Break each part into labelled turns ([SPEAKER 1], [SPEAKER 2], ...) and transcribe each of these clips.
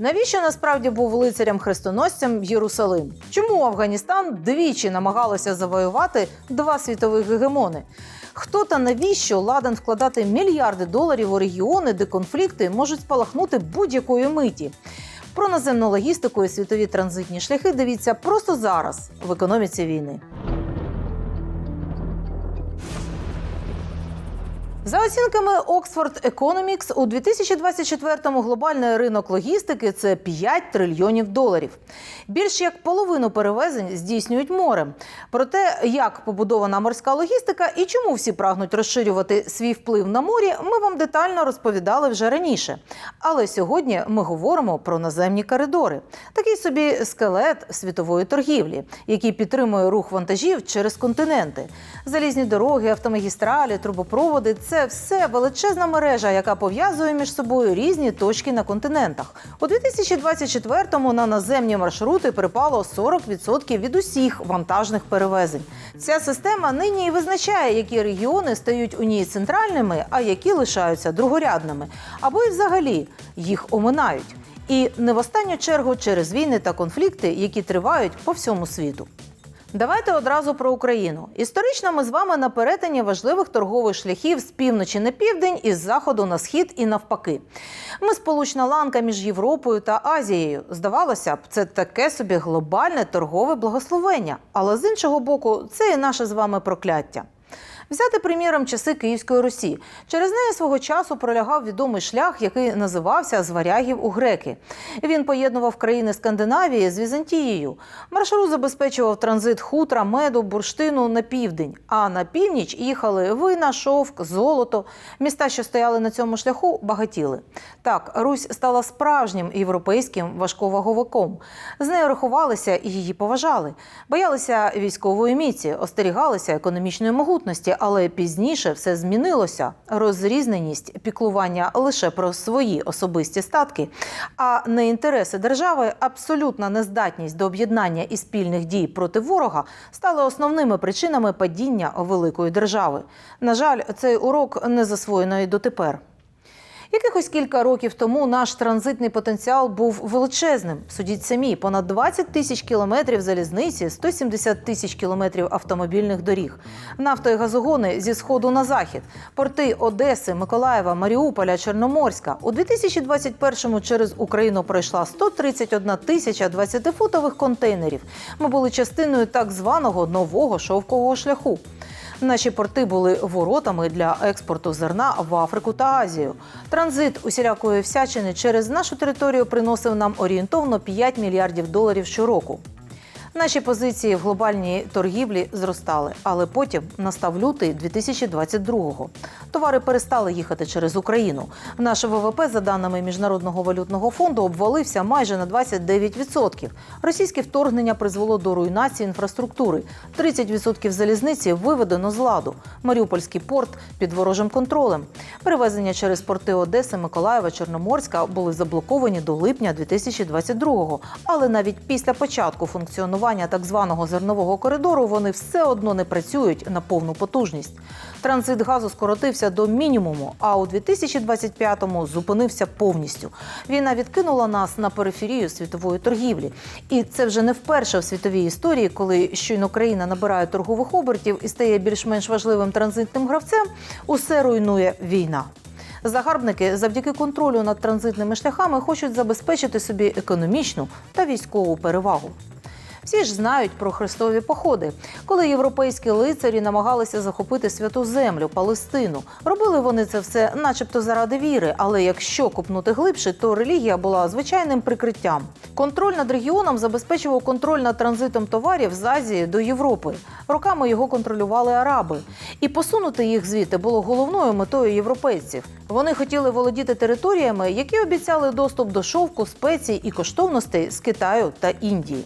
[SPEAKER 1] Навіщо насправді був лицарем-хрестоносцем в Єрусалим? Чому Афганістан двічі намагалося завоювати два світових гегемони? Хто та навіщо ладен вкладати мільярди доларів у регіони, де конфлікти можуть спалахнути будь-якої миті? Про наземну логістику і світові транзитні шляхи дивіться просто зараз в економіці війни. За оцінками Oxford Economics, у 2024-му глобальний ринок логістики це 5 трильйонів доларів. Більш як половину перевезень здійснюють морем. Про те, як побудована морська логістика і чому всі прагнуть розширювати свій вплив на морі, ми вам детально розповідали вже раніше. Але сьогодні ми говоримо про наземні коридори, такий собі скелет світової торгівлі, який підтримує рух вантажів через континенти. Залізні дороги, автомагістралі, трубопроводи це все величезна мережа, яка пов'язує між собою різні точки на континентах. У 2024-му на наземні маршрути припало 40% від усіх вантажних перевезень. Ця система нині і визначає, які регіони стають у ній центральними, а які лишаються другорядними, або й взагалі їх оминають. І не в останню чергу через війни та конфлікти, які тривають по всьому світу. Давайте одразу про Україну. Історично ми з вами на перетині важливих торгових шляхів з півночі на південь і з заходу на схід і навпаки. Ми сполучна ланка між Європою та Азією. Здавалося б, це таке собі глобальне торгове благословення. Але з іншого боку, це і наше з вами прокляття. Взяти приміром часи Київської Русі. Через неї свого часу пролягав відомий шлях, який називався з варягів у греки. Він поєднував країни Скандинавії з Візантією. Маршрут забезпечував транзит хутра, меду, бурштину на південь. А на північ їхали вина, шовк, золото. Міста, що стояли на цьому шляху, багатіли. Так, Русь стала справжнім європейським важковаговиком. З нею рахувалися і її поважали. Боялися військової міці, остерігалися економічної могутності, але пізніше все змінилося. Розрізненість, піклування лише про свої особисті статки, а не інтереси держави, абсолютна нездатність до об'єднання і спільних дій проти ворога стали основними причинами падіння великої держави. На жаль, цей урок не засвоєно дотепер. Якихось кілька років тому наш транзитний потенціал був величезним. Судіть самі, понад 20 тисяч кілометрів залізниці, 170 тисяч кілометрів автомобільних доріг, нафто і газогони зі сходу на захід, порти Одеси, Миколаєва, Маріуполя, Чорноморська. У 2021-му через Україну пройшла 131 тисяча 20-футових контейнерів. Ми були частиною так званого нового шовкового шляху. Наші порти були воротами для експорту зерна в Африку та Азію. Транзит усілякої всячини через нашу територію приносив нам орієнтовно 5 мільярдів доларів щороку. Наші позиції в глобальній торгівлі зростали, але потім настав лютий 2022-го. Товари перестали їхати через Україну. Наш ВВП, за даними Міжнародного валютного фонду, обвалився майже на 29%. Російське вторгнення призвело до руйнації інфраструктури. 30% залізниці виведено з ладу. Маріупольський порт під ворожим контролем. Перевезення через порти Одеси, Миколаєва, Чорноморська були заблоковані до липня 2022-го. Але навіть після початку функціонування так званого зернового коридору вони все одно не працюють на повну потужність. Транзит газу скоротився до мінімуму, а у 2025-му зупинився повністю. Війна відкинула нас на периферію світової торгівлі. І це вже не вперше в світовій історії, коли щойно країна набирає торгових обертів і стає більш-менш важливим транзитним гравцем, усе руйнує війна. Загарбники завдяки контролю над транзитними шляхами хочуть забезпечити собі економічну та військову перевагу. Всі ж знають про хрестові походи, коли європейські лицарі намагалися захопити святу землю, Палестину. Робили вони це все, начебто, заради віри. Але якщо копнути глибше, то релігія була звичайним прикриттям. Контроль над регіоном забезпечував контроль над транзитом товарів з Азії до Європи. Роками його контролювали араби, і посунути їх звідти було головною метою європейців. Вони хотіли володіти територіями, які обіцяли доступ до шовку, спецій і коштовностей з Китаю та Індії.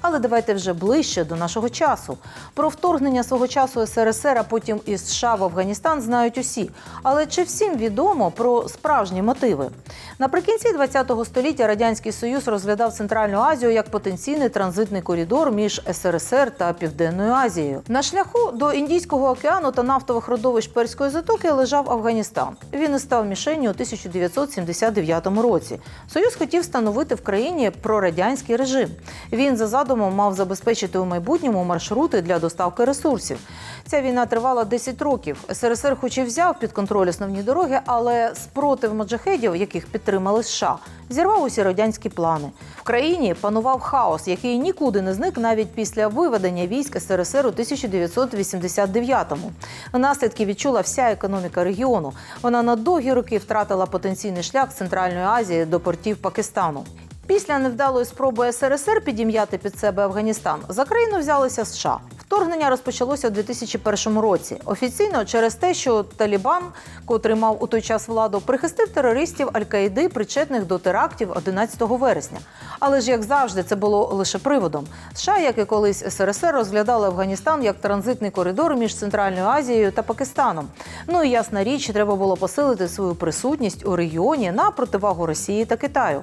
[SPEAKER 1] Але давайте вже ближче до нашого часу. Про вторгнення свого часу СРСР, а потім і США в Афганістан знають усі. Але чи всім відомо про справжні мотиви? Наприкінці ХХ століття Радянський Союз розглядав Центральну Азію як потенційний транзитний коридор між СРСР та Південною Азією. На шляху до Індійського океану та нафтових родовищ Перської затоки лежав Афганістан. Він і став мішенню у 1979 році. Союз хотів встановити в країні прорадянський режим. Він за задумом мав забезпечити у майбутньому маршрути для доставки ресурсів. Ця війна тривала 10 років. СРСР, хоч і взяв під контроль основні дороги, але спротив моджахедів, яких підтримали США, зірвав усі радянські плани. В країні панував хаос, який нікуди не зник навіть після виведення військ СРСР у 1989-му. Наслідки відчула вся економіка регіону. Вона на довгі роки втратила потенційний шлях з Центральної Азії до портів Пакистану. Після невдалої спроби СРСР підім'яти під себе Афганістан за країну взялися США. Вторгнення розпочалося у 2001 році. Офіційно через те, що Талібан, котрий мав у той час владу, прихистив терористів Аль-Каїди, причетних до терактів 11 вересня. Але ж як завжди, це було лише приводом. США, як і колись СРСР, розглядали Афганістан як транзитний коридор між Центральною Азією та Пакистаном. Ну і ясна річ, треба було посилити свою присутність у регіоні на противагу Росії та Китаю.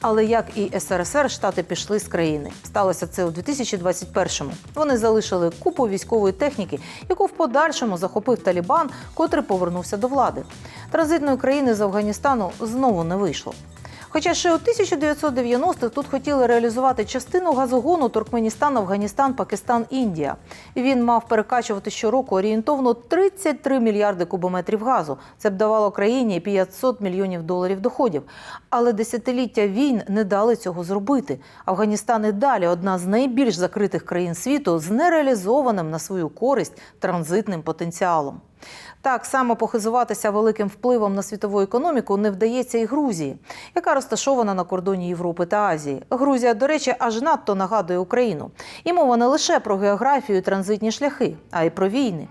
[SPEAKER 1] Але як і СРСР, штати пішли з країни. Сталося це у 2021-му. Вони залишили купу військової техніки, яку в подальшому захопив Талібан, котрий повернувся до влади. Транзитної країни з Афганістану знову не вийшло. Хоча ще у 1990-х тут хотіли реалізувати частину газогону Туркменістан, Афганістан, Пакистан, Індія. Він мав перекачувати щороку орієнтовно 33 мільярди кубометрів газу. Це б давало країні 500 мільйонів доларів доходів. Але десятиліття війн не дали цього зробити. Афганістан і далі одна з найбільш закритих країн світу з нереалізованим на свою користь транзитним потенціалом. Так само похизуватися великим впливом на світову економіку не вдається і Грузії, яка розташована на кордоні Європи та Азії. Грузія, до речі, аж надто нагадує Україну. І мова не лише про географію і транзитні шляхи, а й про війни.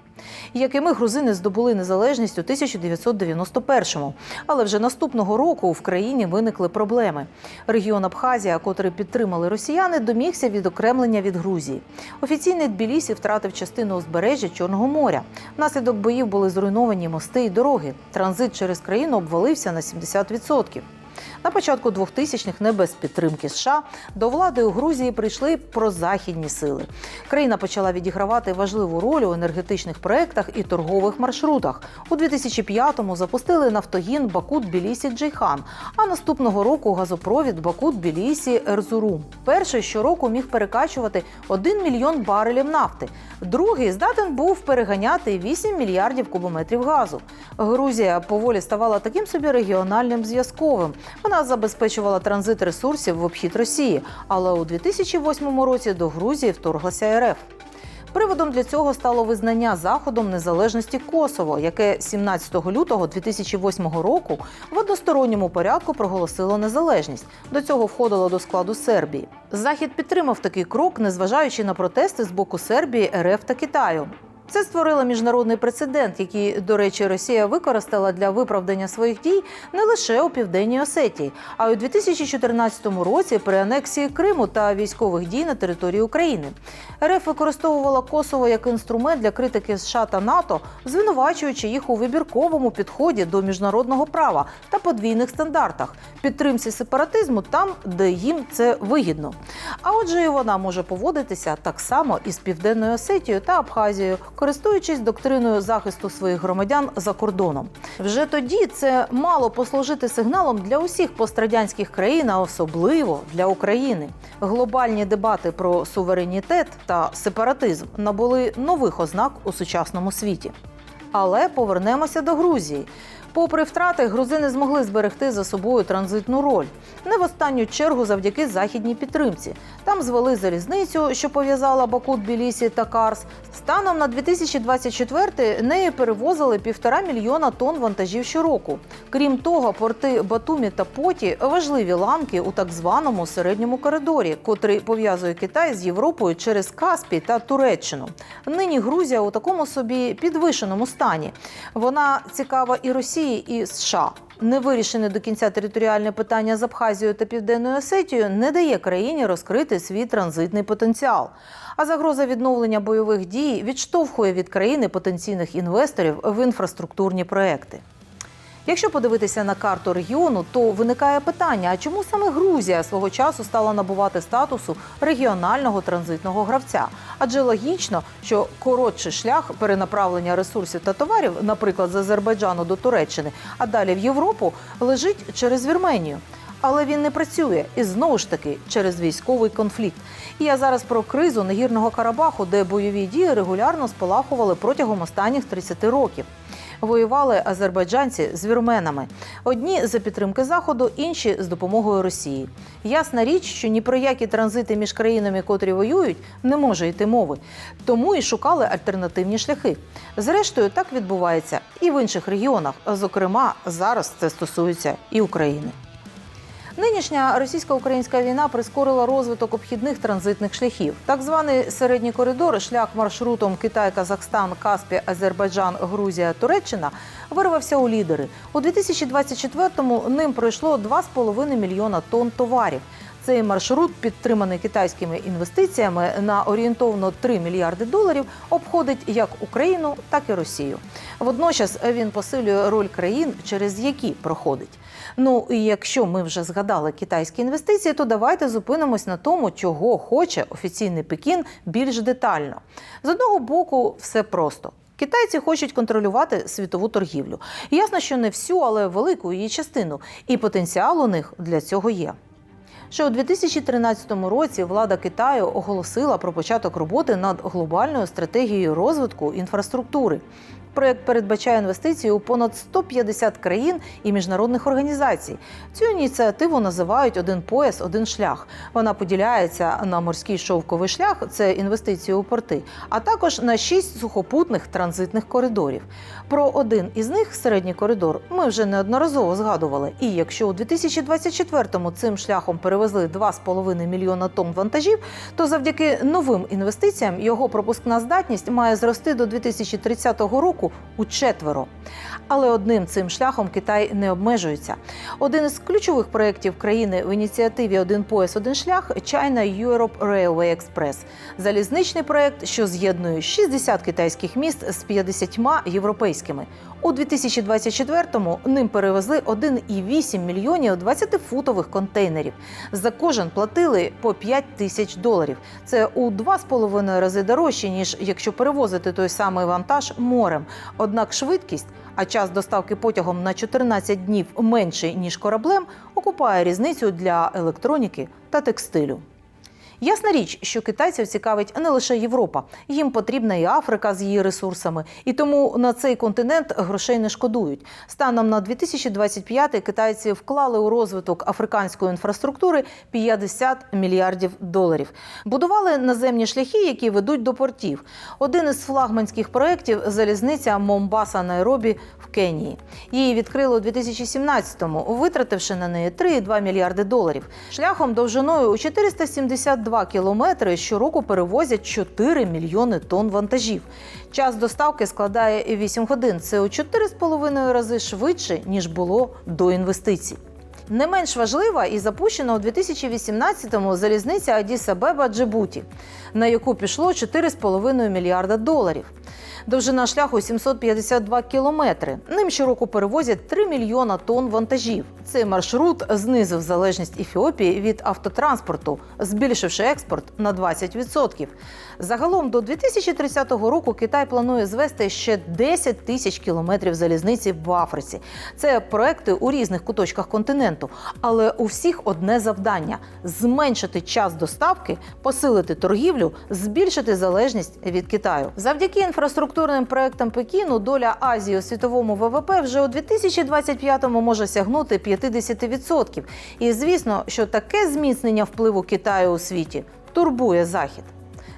[SPEAKER 1] Як і ми, грузини здобули незалежність у 1991-му. Але вже наступного року в країні виникли проблеми. Регіон Абхазія, котрий підтримали росіяни, домігся відокремлення від Грузії. Офіційний Тбілісі втратив частину узбережжя Чорного моря. Внаслідок боїв були зруйновані мости і дороги. Транзит через країну обвалився на 70%. На початку 2000-х не без підтримки США до влади у Грузії прийшли прозахідні сили. Країна почала відігравати важливу роль у енергетичних проєктах і торгових маршрутах. У 2005-му запустили нафтогін Баку-Тбілісі-Джейхан, а наступного року газопровід Баку-Тбілісі-Ерзурум. Перший щороку міг перекачувати 1 мільйон барелів нафти. Другий здатен був переганяти 8 мільярдів кубометрів газу. Грузія поволі ставала таким собі регіональним зв'язковим. Вона забезпечувала транзит ресурсів в обхід Росії, але у 2008 році до Грузії вторглася РФ. Приводом для цього стало визнання заходом незалежності Косово, яке 17 лютого 2008 року в односторонньому порядку проголосило незалежність. До цього входило до складу Сербії. Захід підтримав такий крок, незважаючи на протести з боку Сербії, РФ та Китаю. Це створило міжнародний прецедент, який, до речі, Росія використала для виправдання своїх дій не лише у південній Осетії, а й у 2014 році при анексії Криму та військових дій на території України. РФ використовувала Косово як інструмент для критики США та НАТО, звинувачуючи їх у вибірковому підході до міжнародного права та подвійних стандартах, підтримці сепаратизму там, де їм це вигідно. А отже, і вона може поводитися так само із південною Осетією та Абхазією, користуючись доктриною захисту своїх громадян за кордоном. Вже тоді це мало послужити сигналом для усіх пострадянських країн, а особливо для України. Глобальні дебати про суверенітет та сепаратизм набули нових ознак у сучасному світі. Але повернемося до Грузії. Попри втрати, грузини змогли зберегти за собою транзитну роль. Не в останню чергу завдяки західній підтримці. Там звели залізницю, що пов'язала Баку, Тбілісі та Карс. Станом на 2024 нею перевозили півтора мільйона тонн вантажів щороку. Крім того, порти Батумі та Поті важливі ланки у так званому середньому коридорі, котрий пов'язує Китай з Європою через Каспій та Туреччину. Нині Грузія у такому собі підвишеному стані. Вона цікава і Росії. Росії і США. Невирішене до кінця територіальне питання з Абхазією та Південною Осетією не дає країні розкрити свій транзитний потенціал. А загроза відновлення бойових дій відштовхує від країни потенційних інвесторів в інфраструктурні проекти. Якщо подивитися на карту регіону, то виникає питання: а чому саме Грузія свого часу стала набувати статусу регіонального транзитного гравця? Адже логічно, що коротший шлях перенаправлення ресурсів та товарів, наприклад, з Азербайджану до Туреччини, а далі в Європу, лежить через Вірменію. Але він не працює і знову ж таки через військовий конфлікт. І я зараз про кризу нагірного Карабаху, де бойові дії регулярно спалахували протягом останніх 30 років. Воювали азербайджанці з вірменами. Одні за підтримки заходу, інші з допомогою Росії. Ясна річ, що ні про які транзити між країнами, котрі воюють, не може йти мови. Тому і шукали альтернативні шляхи. Зрештою, так відбувається і в інших регіонах. Зокрема, зараз це стосується і України. Нинішня російсько-українська війна прискорила розвиток обхідних транзитних шляхів. Так званий середній коридор, шлях маршрутом Китай, Казахстан, Каспія, Азербайджан, Грузія, Туреччина вирвався у лідери. У 2024-му ним пройшло 2,5 мільйона тонн товарів. Цей маршрут, підтриманий китайськими інвестиціями на орієнтовно 3 мільярди доларів, обходить як Україну, так і Росію. Водночас він посилює роль країн, через які проходить. Ну і якщо ми вже згадали китайські інвестиції, то давайте зупинимось на тому, чого хоче офіційний Пекін більш детально. З одного боку, все просто. Китайці хочуть контролювати світову торгівлю. Ясно, що не всю, але велику її частину. І потенціал у них для цього є. Ще у 2013 році влада Китаю оголосила про початок роботи над глобальною стратегією розвитку інфраструктури. Проєкт передбачає інвестиції у понад 150 країн і міжнародних організацій. Цю ініціативу називають один пояс, один шлях. Вона поділяється на морський шовковий шлях це інвестиції у порти, а також на шість сухопутних транзитних коридорів. Про один із них середній коридор ми вже неодноразово згадували. І якщо у 2024-му цим шляхом перевезли 2,5 мільйона тонн вантажів, то завдяки новим інвестиціям його пропускна здатність має зрости до 2030 року у четверо. Але одним цим шляхом Китай не обмежується. Один із ключових проєктів країни в ініціативі Один пояс, один шлях China Europe Railway Express – залізничний проєкт, що з'єднує 60 китайських міст з 50 європейськими. У 2024-му ним перевезли 1,8 мільйонів 20-футових контейнерів. За кожен платили по 5 тисяч доларів. Це у 2,5 рази дорожче, ніж якщо перевозити той самий вантаж морем. Однак швидкість, а час доставки потягом на 14 днів менший ніж кораблем, окупає різницю для електроніки та текстилю. Ясна річ, що китайців цікавить не лише Європа, їм потрібна і Африка з її ресурсами, і тому на цей континент грошей не шкодують. Станом на 2025 китайці вклали у розвиток африканської інфраструктури 50 мільярдів доларів. Будували наземні шляхи, які ведуть до портів. Один із флагманських проєктів залізниця Момбаса Найробі в Кенії. Її відкрили у 2017-му, витративши на неї 3,2 мільярди доларів. Шляхом довжиною у 472 кілометри щороку перевозять 4 мільйони тонн вантажів. Час доставки складає 8 годин. Це у 4,5 рази швидше ніж було до інвестицій. Не менш важлива і запущена у 2018-му залізниця Адіса Беба Джибуті, на яку пішло 4,5 мільярда доларів. Довжина шляху 752 кілометри. Ним щороку перевозять 3 мільйона тонн вантажів. Цей маршрут знизив залежність Ефіопії від автотранспорту, збільшивши експорт на 20%. Загалом до 2030 року Китай планує звести ще 10 тисяч кілометрів залізниці в Африці. Це проекти у різних куточках континенту, але у всіх одне завдання зменшити час доставки, посилити торгівлю, збільшити залежність від Китаю. Завдяки інфраструктурним проектам Пекіну доля Азії у світовому ВВП вже у 2025-му може сягнути 50%. І звісно, що таке зміцнення впливу Китаю у світі турбує Захід.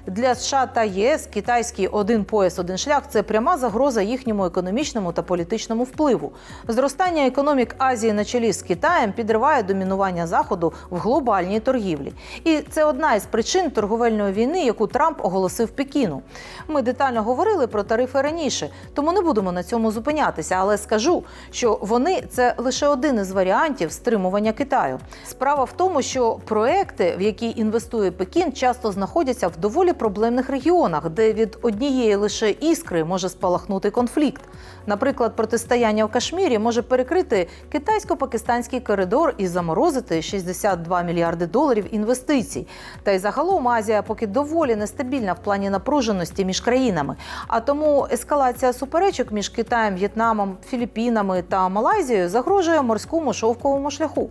[SPEAKER 1] Для США та ЄС китайський один пояс, один шлях це пряма загроза їхньому економічному та політичному впливу. Зростання економік Азії на чолі з Китаєм підриває домінування заходу в глобальній торгівлі. І це одна із причин торговельної війни, яку Трамп оголосив Пекіну. Ми детально говорили про тарифи раніше, тому не будемо на цьому зупинятися. Але скажу, що вони це лише один із варіантів стримування Китаю. Справа в тому, що проекти, в які інвестує Пекін, часто знаходяться в доволі проблемних регіонах, де від однієї лише іскри може спалахнути конфлікт. Наприклад, протистояння в Кашмірі може перекрити китайсько-пакистанський коридор і заморозити 62 мільярди доларів інвестицій. Та й загалом Азія поки доволі нестабільна в плані напруженості між країнами. А тому ескалація суперечок між Китаєм, В'єтнамом, Філіппінами та Малайзією загрожує морському шовковому шляху.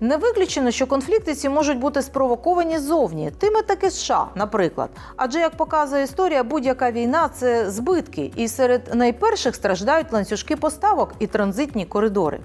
[SPEAKER 1] Не виключено, що конфлікти ці можуть бути спровоковані ззовні, тими таки США, наприклад. Адже як показує історія, будь-яка війна це збитки, і серед найперших страждають ланцюжки поставок і транзитні коридори.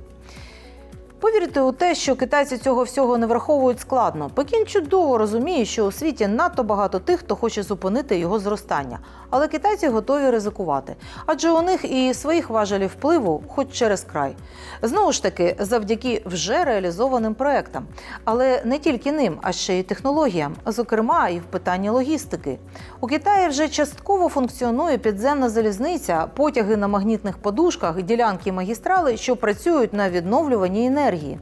[SPEAKER 1] Повірити у те, що китайці цього всього не враховують складно. Пекін чудово розуміє, що у світі надто багато тих, хто хоче зупинити його зростання. Але китайці готові ризикувати, адже у них і своїх важелів впливу, хоч через край. Знову ж таки, завдяки вже реалізованим проектам. Але не тільки ним, а ще й технологіям, зокрема і в питанні логістики. У Китаї вже частково функціонує підземна залізниця, потяги на магнітних подушках, ділянки магістрали, що працюють на відновлюванні енергії. रही है।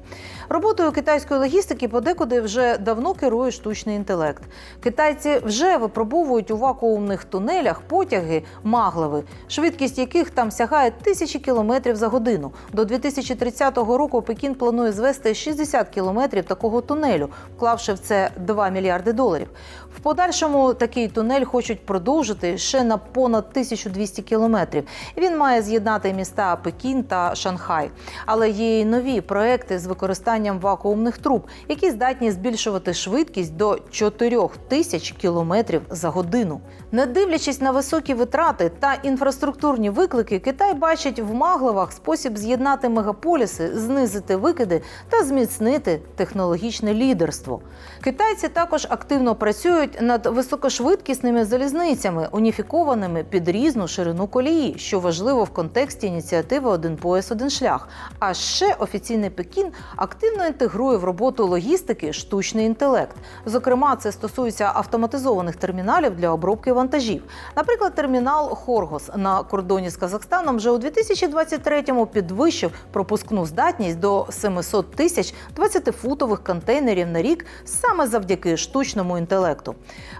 [SPEAKER 1] Роботою китайської логістики подекуди вже давно керує штучний інтелект. Китайці вже випробовують у вакуумних тунелях потяги маглови, швидкість яких там сягає тисячі кілометрів за годину. До 2030 року Пекін планує звести 60 кілометрів такого тунелю, вклавши в це 2 мільярди доларів. В подальшому такий тунель хочуть продовжити ще на понад 1200 кілометрів. Він має з'єднати міста Пекін та Шанхай. Але є й нові проекти з використанням вакуумних труб, які здатні збільшувати швидкість до 4 тисяч кілометрів за годину. Не дивлячись на високі витрати та інфраструктурні виклики, Китай бачить в Магловах спосіб з'єднати мегаполіси, знизити викиди та зміцнити технологічне лідерство. Китайці також активно працюють над високошвидкісними залізницями, уніфікованими під різну ширину колії, що важливо в контексті ініціативи Один пояс, один шлях. А ще офіційний Пекін активно інтегрує в роботу логістики штучний інтелект. Зокрема, це стосується автоматизованих терміналів для обробки вантажів. Наприклад, термінал Хоргос на кордоні з Казахстаном вже у 2023-му підвищив пропускну здатність до 700 тисяч 20-футових контейнерів на рік саме завдяки штучному інтелекту.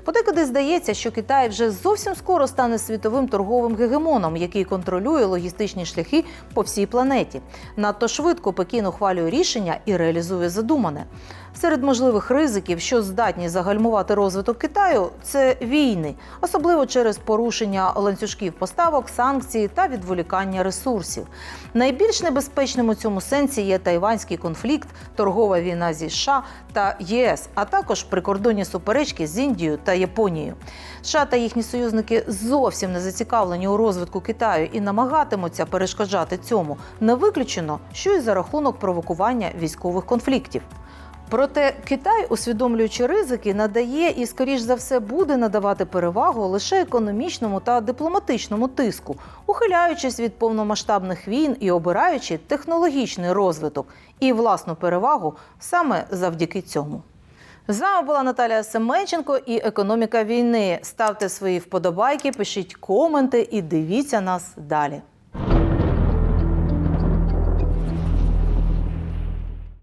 [SPEAKER 1] Подекуди здається, що Китай вже зовсім скоро стане світовим торговим гегемоном, який контролює логістичні шляхи по всій планеті. Надто швидко Пекін ухвалює рішення і реалізує задумане. Серед можливих ризиків, що здатні загальмувати розвиток Китаю, це війни, особливо через порушення ланцюжків поставок, санкції та відволікання ресурсів. Найбільш небезпечним у цьому сенсі є тайванський конфлікт, торгова війна зі США та ЄС, а також прикордонні суперечки з Індією та Японією. США та їхні союзники зовсім не зацікавлені у розвитку Китаю і намагатимуться перешкоджати цьому. Не виключено, що й за рахунок провокування військових конфліктів. Проте Китай, усвідомлюючи ризики, надає і, скоріш за все, буде надавати перевагу лише економічному та дипломатичному тиску, ухиляючись від повномасштабних війн і обираючи технологічний розвиток і власну перевагу саме завдяки цьому. З вами була Наталія Семенченко і економіка війни. Ставте свої вподобайки, пишіть коменти і дивіться нас далі.